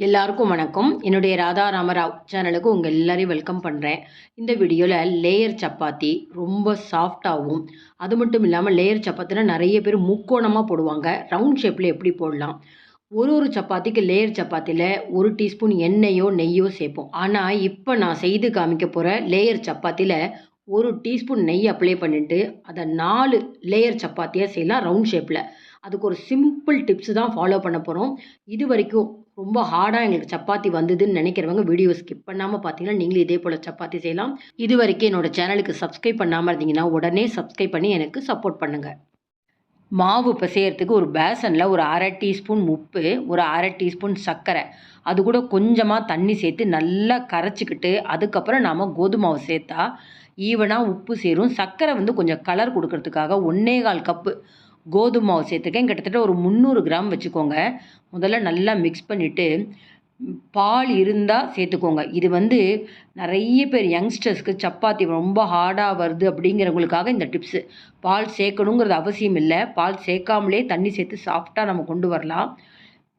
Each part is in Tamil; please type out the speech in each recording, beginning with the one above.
எல்லாருக்கும் வணக்கம். என்னுடைய ராதா ராமராவ் சேனலுக்கு உங்கள் எல்லாரையும் வெல்கம் பண்ணுறேன் இந்த வீடியோவில் லேயர் சப்பாத்தி ரொம்ப சாஃப்டாகவும் அது மட்டும் இல்லாமல் லேயர் சப்பாத்தினா நிறைய பேர் முக்கோணமாக போடுவாங்க. ரவுண்ட் ஷேப்பில் எப்படி போடலாம்? ஒரு ஒரு சப்பாத்திக்கு லேயர் சப்பாத்தியில் ஒரு டீஸ்பூன் எண்ணெயோ நெய்யோ சேர்ப்போம். ஆனால் இப்போ நான் செய்து காமிக்க போகிற லேயர் சப்பாத்தியில் ஒரு டீஸ்பூன் நெய் அப்ளை பண்ணிவிட்டு அதை நாலு லேயர் சப்பாத்தியாக செய்யலாம் ரவுண்ட் ஷேப்பில் அதுக்கு ஒரு சிம்பிள் டிப்ஸ் தான் ஃபாலோ பண்ண போகிறோம் இது வரைக்கும் ரொம்ப ஹார்டாக எங்களுக்கு சப்பாத்தி வந்ததுன்னு நினைக்கிறவங்க வீடியோ ஸ்கிப் பண்ணாமல் பார்த்தீங்கன்னா நீங்களும் இதே போல் சப்பாத்தி செய்யலாம். இது வரைக்கும் என்னோட சேனலுக்கு சப்ஸ்கிரைப் பண்ணாமல் இருந்தீங்கன்னா உடனே சப்ஸ்கிரைப் பண்ணி எனக்கு சப்போர்ட் பண்ணுங்கள் மாவு பிசையறதுக்கு ஒரு பேசனில் ஒரு அரை டீஸ்பூன் உப்பு ஒரு அரை டீஸ்பூன் சர்க்கரை. அது கூட கொஞ்சமாக தண்ணி சேர்த்து நல்லா கரைச்சிக்கிட்டு அதுக்கப்புறம் நாம் கோதுமை மாவு சேர்த்தா ஈவனாக உப்பு சேரும். சர்க்கரை வந்து கொஞ்சம் கலர் கொடுக்கறதுக்காக ஒன்றே கால் கப்பு கோதுமை மாவு சேர்த்துருக்கேன். கிட்டத்தட்ட ஒரு முந்நூறு கிராம் வச்சுக்கோங்க. முதல்ல நல்லா மிக்ஸ் பண்ணிவிட்டு பால் இருந்தால் சேர்த்துக்கோங்க. இது வந்து நிறைய பேர் யங்ஸ்டர்ஸ்க்கு சப்பாத்தி ரொம்ப ஹார்டாக வருது அப்படிங்கிறவங்களுக்காக இந்த டிப்ஸு பால் சேர்க்கணுங்கிறது அவசியம் இல்லை. பால் சேர்க்காமலே தண்ணி சேர்த்து சாஃப்டாக நம்ம கொண்டு வரலாம்.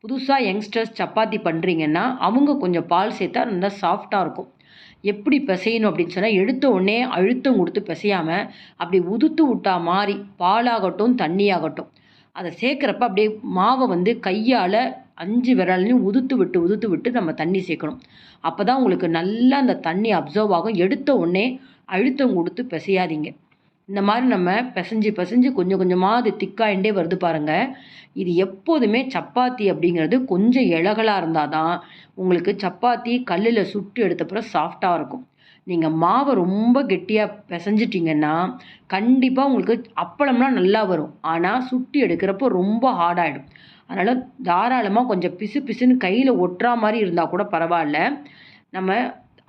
புதுசாக யங்ஸ்டர்ஸ் சப்பாத்தி பண்ணுறீங்கன்னா அவங்க கொஞ்சம் பால் சேர்த்தா நல்லா சாஃப்டாக இருக்கும். எப்படி பிசையணும் அப்படின்னு சொன்னால் எடுத்த உடனே அழுத்தம் கொடுத்து பிசையாமல் அப்படி உதுத்து விட்டா மாதிரி பாலாகட்டும் தண்ணியாகட்டும். அதை சேர்க்குறப்ப அப்படியே மாவை வந்து கையால் அஞ்சு விரலையும் உதுத்து விட்டு உதுத்து விட்டு நம்ம தண்ணி சேர்க்கணும். அப்போ தான் உங்களுக்கு நல்லா அந்த தண்ணி அப்சர்வ் ஆகும். எடுத்த உடனே அழுத்தம் கொடுத்து பிசையாதீங்க. இந்த மாதிரி நம்ம பிசைஞ்சு பிசைஞ்சு கொஞ்சம் கொஞ்சமாக அது திக்காயிண்டே வருது பாருங்கள் இது எப்போதுமே சப்பாத்தி அப்படிங்கிறது கொஞ்சம் இலகலாக இருந்தால் தான் உங்களுக்கு சப்பாத்தி கல்லில் சுட்டு எடுத்தப்புறம் சாஃப்டாக இருக்கும். நீங்கள் மாவை ரொம்ப கெட்டியாக பிசைஞ்சிட்டிங்கன்னா கண்டிப்பாக உங்களுக்கு அப்பளம்லாம் நல்லா வரும். ஆனால் சுட்டி எடுக்கிறப்போ ரொம்ப ஹார்டாகிடும் அதனால் தாராளமாக கொஞ்சம் பிசு பிசுன்னு கையில் ஒட்டுறா மாதிரி இருந்தால் கூட பரவாயில்ல. நம்ம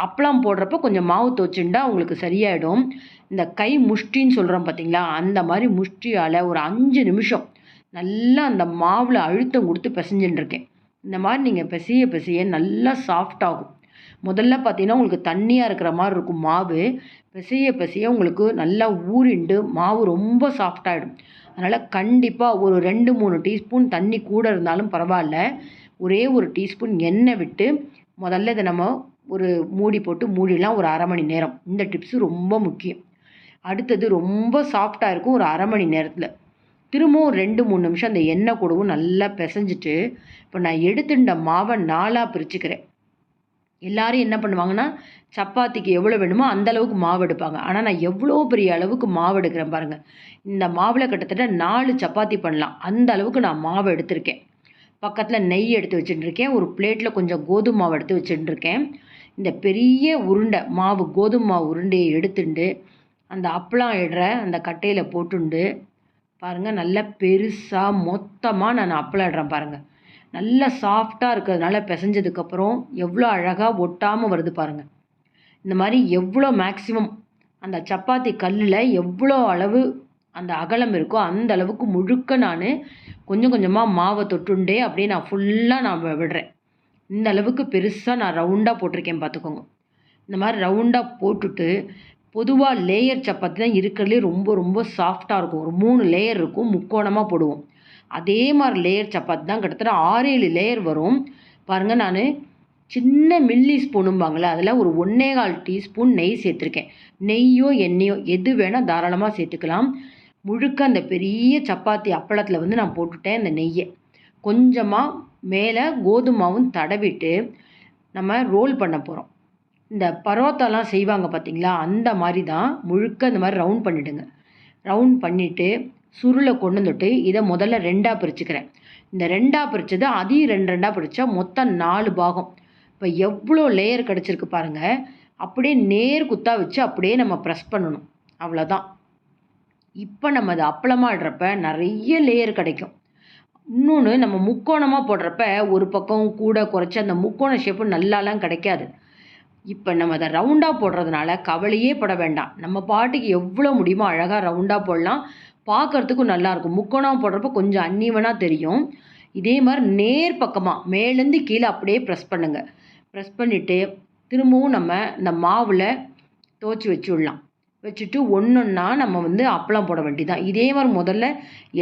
அப்பளம் போடுறப்ப கொஞ்சம் மாவு துவச்சுண்டா உங்களுக்கு சரியாயிடும். இந்த கை முஷ்டின்னு சொல்கிறோம் பார்த்தீங்களா அந்த மாதிரி முஷ்டியால் ஒரு அஞ்சு நிமிஷம் நல்லா அந்த மாவில் அழுத்தம் கொடுத்து பிசைஞ்சுட்டு இருக்கேன். இந்த மாதிரி நீங்கள் பிசைய பிசைய நல்லா சாஃப்டாகும் முதல்ல பார்த்தீங்கன்னா உங்களுக்கு தண்ணியாக இருக்கிற மாதிரி இருக்கும் மாவு. பிசைய பிசைய உங்களுக்கு நல்லா ஊறிண்டு மாவு ரொம்ப சாஃப்டாகிடும் அதனால் கண்டிப்பாக ஒரு ரெண்டு மூணு டீஸ்பூன் தண்ணி கூட இருந்தாலும் பரவாயில்ல. ஒரே ஒரு டீஸ்பூன் எண்ணெய் விட்டு முதல்ல இதை நம்ம ஒரு மூடி போட்டு மூடிலாம் ஒரு அரை மணி நேரம். இந்த டிப்ஸு ரொம்ப முக்கியம். அடுத்தது ரொம்ப சாஃப்டாக இருக்கும் ஒரு அரை மணி நேரத்தில். திரும்பவும் ரெண்டு மூணு நிமிஷம் அந்த எண்ணெய் கூடவும் நல்லா பிசைஞ்சிட்டு இப்போ நான் எடுத்துட்ட மாவை நாலாக பிரிச்சுக்கிறேன். எல்லாரும் என்ன பண்ணுவாங்கன்னா சப்பாத்திக்கு எவ்வளோ வேணுமோ அந்த அளவுக்கு மாவு எடுப்பாங்க. ஆனால் நான் எவ்வளோ பெரிய அளவுக்கு மாவு எடுக்கிறேன் பாருங்கள் இந்த மாவில் கிட்டத்தட்ட நாலு சப்பாத்தி பண்ணலாம். அந்த அளவுக்கு நான் மாவு எடுத்திருக்கேன். பக்கத்தில் நெய் எடுத்து வச்சுட்டுருக்கேன். ஒரு பிளேட்டில் கொஞ்சம் கோதுமை மாவு எடுத்து வச்சுட்டுருக்கேன். இந்த பெரிய உருண்டை மாவு கோதுமை மாவு உருண்டையை எடுத்துட்டு அந்த அப்பளம் இடுற அந்த கட்டையில் போட்டுண்டு பாருங்கள் நல்லா பெருசாக மொத்தமாக நான் அப்பளம் இடுறேன் பாருங்கள் நல்லா சாஃப்டாக இருக்கிறதுனால பிசைஞ்சதுக்கப்புறம் எவ்வளோ அழகாக ஒட்டாமல் வருது பாருங்கள் இந்த மாதிரி எவ்வளோ மேக்ஸிமம் அந்த சப்பாத்தி கல்லில் எவ்வளோ அளவு அந்த அகலம் இருக்கோ அந்த அளவுக்கு முழுக்க நான் கொஞ்சம் கொஞ்சமாக மாவை தொட்டுண்டே அப்படியே நான் ஃபுல்லாக நான் விடுறேன். இந்த அளவுக்கு பெருசாக நான் ரவுண்டாக போட்டிருக்கேன் பார்த்துக்கோங்க இந்த மாதிரி ரவுண்டாக போட்டுட்டு பொதுவாக லேயர் சப்பாத்தி தான் இருக்கிறதுலே ரொம்ப ரொம்ப சாஃப்டாக இருக்கும். ஒரு மூணு லேயர் இருக்கும் முக்கோணமாக போடுவோம். அதே மாதிரி லேயர் சப்பாத்தி தான் கிட்டத்தட்ட ஆறு ஏழு லேயர் வரும். பாருங்கள் நான் சின்ன மில்லி ஸ்பூனும்பாங்களே அதில் ஒரு ஒன்றே கால் டீஸ்பூன் நெய் சேர்த்துருக்கேன். நெய்யோ எண்ணெயோ எது வேணால் தாராளமாக சேர்த்துக்கலாம். முழுக்க அந்த பெரிய சப்பாத்தி அப்பளத்தில் வந்து நான் போட்டுட்டேன் அந்த நெய்யை. கொஞ்சமாக மேலே கோதுமாவும் தடவிட்டு நம்ம ரோல் பண்ண போகிறோம் இந்த பரோட்டாலாம் செய்வாங்க பார்த்தீங்களா அந்த மாதிரி தான் முழுக்க இந்த மாதிரி ரவுண்ட் பண்ணிவிடுங்க ரவுண்ட் பண்ணிவிட்டு சுருளை கொண்டு வந்துட்டு இதை முதல்ல ரெண்டாக பிரிச்சுக்கிறேன். இந்த ரெண்டாக பிரித்தது அதையும் ரெண்டு ரெண்டாக பிரித்தா மொத்தம் நாலு பாகம். இப்போ எவ்வளோ லேயர் கிடச்சிருக்கு பாருங்கள் அப்படியே நேர் குத்தாக வச்சு அப்படியே நம்ம ப்ரெஸ் பண்ணணும். அவ்வளோதான் இப்போ நம்ம அதை அப்பளமாடுறப்ப நிறைய லேயர் கிடைக்கும். இன்னொன்று நம்ம முக்கோணமாக போடுறப்ப ஒரு பக்கம் கூட குறைச்சி அந்த முக்கோண ஷேப்பு நல்லாலாம் கிடைக்காது. இப்போ நம்ம அதை ரவுண்டாக போடுறதுனால கவலையே பட வேண்டாம். நம்ம பாட்டுக்கு எவ்வளோ முடியுமோ அழகாக ரவுண்டாக போடலாம். பார்க்குறதுக்கும் நல்லாயிருக்கும் முக்கோணம் போடுறப்ப கொஞ்சம் அன்னீவனாக தெரியும். இதே மாதிரி நேர் பக்கமாக மேலேருந்து கீழே அப்படியே ப்ரெஸ் பண்ணுங்கள் ப்ரெஸ் பண்ணிவிட்டு திரும்பவும் நம்ம இந்த மாவில் துவச்சி வச்சு விடலாம் வச்சுட்டு ஒன்றுன்னா நம்ம வந்து அப்பளம் போட வேண்டியதான் இதே மாதிரி முதல்ல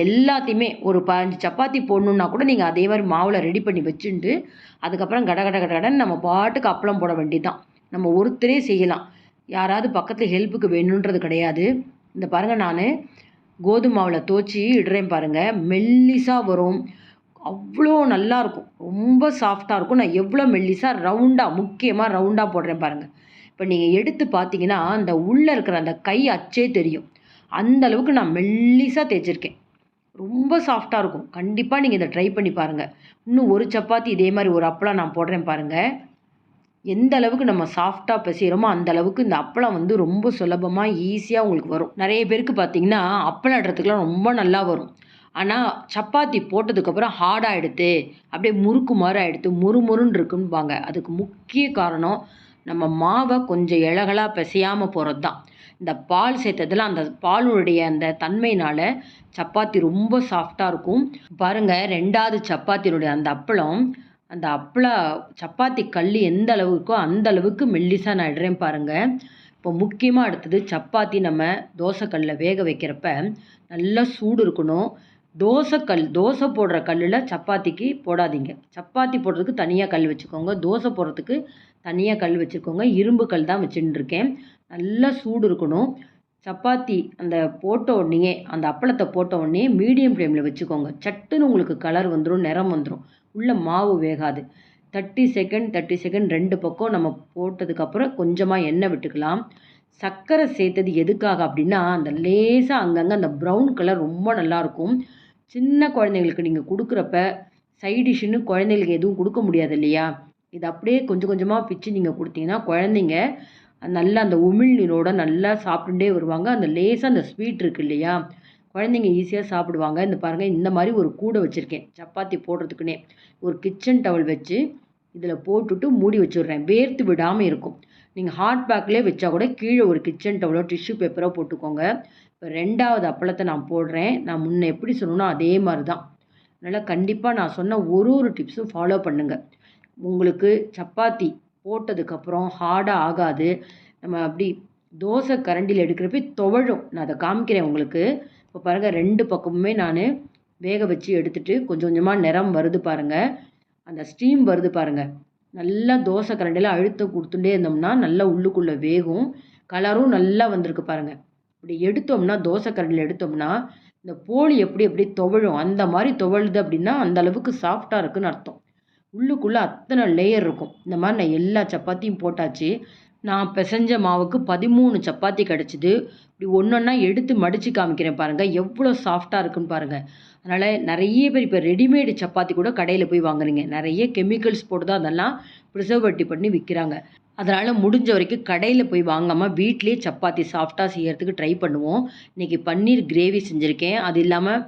எல்லாத்தையுமே ஒரு பதினஞ்சு சப்பாத்தி போடணுன்னா கூட நீங்கள் அதே மாதிரி மாவில் ரெடி பண்ணி வச்சுட்டு அதுக்கப்புறம் கட கட கட கடன்னு நம்ம பாட்டுக்கு அப்பளம் போட வேண்டியதான் நம்ம ஒருத்தரே செய்யலாம். யாராவது பக்கத்தில் ஹெல்ப்புக்கு வேணுன்றது கிடையாது. இந்த பாருங்கள் நான் கோதுமாவில் தோச்சி இடுறேன் பாருங்கள் மெல்லிசாக வரும். அவ்வளோ நல்லாயிருக்கும் ரொம்ப சாஃப்டாக இருக்கும். நான் எவ்வளோ மெல்லிசாக ரவுண்டாக முக்கியமாக ரவுண்டாக போடுறேன் பாருங்கள் இப்போ நீங்கள் எடுத்து பார்த்தீங்கன்னா அந்த உள்ளே இருக்கிற அந்த கை அச்சே தெரியும். அந்த அளவுக்கு நான் மெல்லிசாக தேய்ச்சிருக்கேன். ரொம்ப சாஃப்டாக இருக்கும். கண்டிப்பாக நீங்கள் இதை ட்ரை பண்ணி பாருங்கள் இன்னும் ஒரு சப்பாத்தி இதே மாதிரி ஒரு அப்பளம் நான் போடுறேன் பாருங்கள் எந்த அளவுக்கு நம்ம சாஃப்டாக பிசைகிறோமோ அந்த அளவுக்கு இந்த அப்பளம் வந்து ரொம்ப சுலபமாக ஈஸியாக உங்களுக்கு வரும். நிறைய பேருக்கு பார்த்தீங்கன்னா அப்பளம் இடத்துக்குலாம் ரொம்ப நல்லா வரும். ஆனால் சப்பாத்தி போட்டதுக்கப்புறம் ஹார்டாக எடுத்து அப்படியே முறுக்கு மாதிரி ஆகிடுது முறுமுறுன்னு இருக்கும்பாங்க. அதுக்கு முக்கிய காரணம் நம்ம மாவை கொஞ்சம் இலகலாக பிசையாமல் போகிறது தான் இந்த பால் சேர்த்ததில் அந்த பாலுடைய அந்த தன்மையினால் சப்பாத்தி ரொம்ப சாஃப்டாக இருக்கும். பாருங்கள் ரெண்டாவது சப்பாத்தினுடைய அந்த அப்பளம் அந்த அப்பளா சப்பாத்தி கல் எந்த அளவு இருக்கோ அந்த அளவுக்கு மெல்லிசாக நான் இடுறேன் பாருங்கள் இப்போ முக்கியமாக அடுத்தது சப்பாத்தி நம்ம தோசைக்கல்லில் வேக வைக்கிறப்ப நல்லா சூடு இருக்கணும். தோசைக்கல் தோசை போடுற கல்லில் சப்பாத்திக்கு போடாதீங்க. சப்பாத்தி போடுறதுக்கு தனியாக கல் வச்சுக்கோங்க. தோசை போடுறதுக்கு தனியாக கல் வச்சுக்கோங்க. இரும்பு கல் தான் வச்சுட்டு இருக்கேன். நல்லா சூடு இருக்கணும். சப்பாத்தி அந்த போட்ட உடனேயே அந்த அப்பளத்தை போட்ட உடனே மீடியம் ஃப்ளேமில் வச்சுக்கோங்க. சட்டுன்னு உங்களுக்கு கலர் வந்துடும் நிறம் வந்துடும் உள்ளே மாவு வேகாது. தேர்ட்டி செகண்ட் தேர்ட்டி செகண்ட் ரெண்டு பக்கம் நம்ம போட்டதுக்கப்புறம் கொஞ்சமாக எண்ணெய் விட்டுக்கலாம். சர்க்கரை சேர்த்தது எதுக்காக அப்படின்னா அந்த லேசாக அங்கங்கே அந்த ப்ரௌன் கலர் ரொம்ப நல்லாயிருக்கும் சின்ன குழந்தைங்களுக்கு நீங்கள் கொடுக்குறப்ப சைட் குழந்தைங்களுக்கு எதுவும் கொடுக்க முடியாது இல்லையா? இது அப்படியே கொஞ்சம் கொஞ்சமாக பிச்சு நீங்கள் கொடுத்தீங்கன்னா குழந்தைங்க நல்லா அந்த உமிழ்நீரோட நல்லா சாப்பிட்டுட்டே வருவாங்க. அந்த லேசாக அந்த ஸ்வீட் இருக்குது இல்லையா? குழந்தைங்க ஈஸியாக சாப்பிடுவாங்க. இந்த பாருங்கள் இந்த மாதிரி ஒரு கூடை வச்சுருக்கேன். சப்பாத்தி போடுறதுக்குன்னே. ஒரு கிச்சன் டவல் வச்சு இதில் போட்டுட்டு மூடி வச்சுடுறேன். வேர்த்து விடாமல் இருக்கும். நீங்கள் ஹாட் பேக்லேயே வச்சா கூட கீழே ஒரு கிச்சன் டவலோ டிஷ்யூ பேப்பரோ போட்டுக்கோங்க. இப்போ ரெண்டாவது அப்பளத்தை நான் போடுறேன். நான் முன்னே எப்படி சொன்னோன்னா அதே மாதிரி தான் அதனால் கண்டிப்பாக நான் சொன்ன ஒரு ஒரு டிப்ஸும் ஃபாலோ பண்ணுங்கள் உங்களுக்கு சப்பாத்தி போட்டதுக்கப்புறம் ஹார்டாக ஆகாது. நம்ம அப்படி தோசை கரண்டியில் எடுக்கிறப்ப துவழும். நான் அதை காமிக்கிறேன் உங்களுக்கு. இப்போ பாருங்கள் ரெண்டு பக்கமுமே நான் வேக வச்சு எடுத்துகிட்டு கொஞ்சம் கொஞ்சமாக நிறம் வருது பாருங்கள் அந்த ஸ்டீம் வருது பாருங்கள் நல்லா தோசை கரண்டியில் அழுத்தம் கொடுத்துட்டே இருந்தோம்னா நல்லா உள்ளுக்குள்ளே வேகும். கலரும் நல்லா வந்திருக்கு பாருங்கள் இப்படி எடுத்தோம்னா தோசை கரண்டியில் எடுத்தோம்னா இந்த போலி எப்படி எப்படி துவழும் அந்த மாதிரி துவழுது அப்படின்னா அந்த அளவுக்கு சாஃப்டாக இருக்குன்னு அர்த்தம். உள்ளுக்குள்ளே அத்தனை லேயர் இருக்கும். இந்த மாதிரி நான் எல்லா சப்பாத்தியும் போட்டாச்சு. நான் பிசைஞ்ச மாவுக்கு பதிமூணு சப்பாத்தி கிடச்சிது. இப்படி ஒன்று ஒன்றா எடுத்து மடித்து காமிக்கிறேன் பாருங்கள் எவ்வளோ சாஃப்டாக இருக்குன்னு பாருங்கள் அதனால் நிறைய பேர் இப்போ ரெடிமேடு சப்பாத்தி கூட கடையில் போய் வாங்குறீங்க. நிறைய கெமிக்கல்ஸ் போட்டு தான் அதெல்லாம் ப்ரிசர்வேட்டிவ் பண்ணி விற்கிறாங்க அதனால் முடிஞ்ச வரைக்கும் கடையில் போய் வாங்காமல் வீட்லேயே சப்பாத்தி சாஃப்டாக செய்கிறதுக்கு ட்ரை பண்ணுவோம். இன்றைக்கி பன்னீர் கிரேவி செஞ்சுருக்கேன். அது இல்லாமல்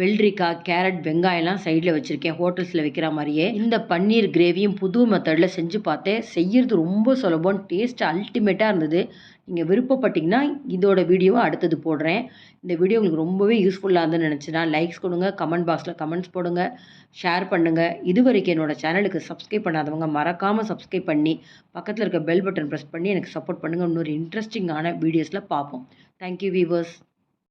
வெள்ளரிக்காய் கேரட் வெங்காயம்லாம் சைடில் வச்சுருக்கேன் ஹோட்டல்ஸில் வைக்கிற மாதிரியே. இந்த பன்னீர் கிரேவியும் புது மெத்தடில் செஞ்சு பார்த்தேன். செய்கிறது ரொம்ப சுலபம் டேஸ்ட் அல்டிமேட்டாக இருந்தது. நீங்கள் விருப்பப்பட்டிங்கன்னா இதோட வீடியோவை அடுத்தது போடுறேன். இந்த வீடியோ உங்களுக்கு ரொம்பவே யூஸ்ஃபுல்லாக இருந்துன்னு நினச்சினா. லைக்ஸ் கொடுங்க கமெண்ட் பாக்ஸில் கமெண்ட்ஸ் போடுங்க ஷேர் பண்ணுங்கள் இது வரைக்கும் என்னோடய சேனலுக்கு சப்ஸ்கிரைப் பண்ணாதவங்க மறக்காமல் சப்ஸ்கிரைப் பண்ணி பக்கத்தில் இருக்க பெல் பட்டன் ப்ரெஸ் பண்ணி எனக்கு சப்போர்ட் பண்ணுங்கள் இன்னொரு இன்ட்ரெஸ்டிங்கான வீடியோஸில் பார்ப்போம். Thank you viewers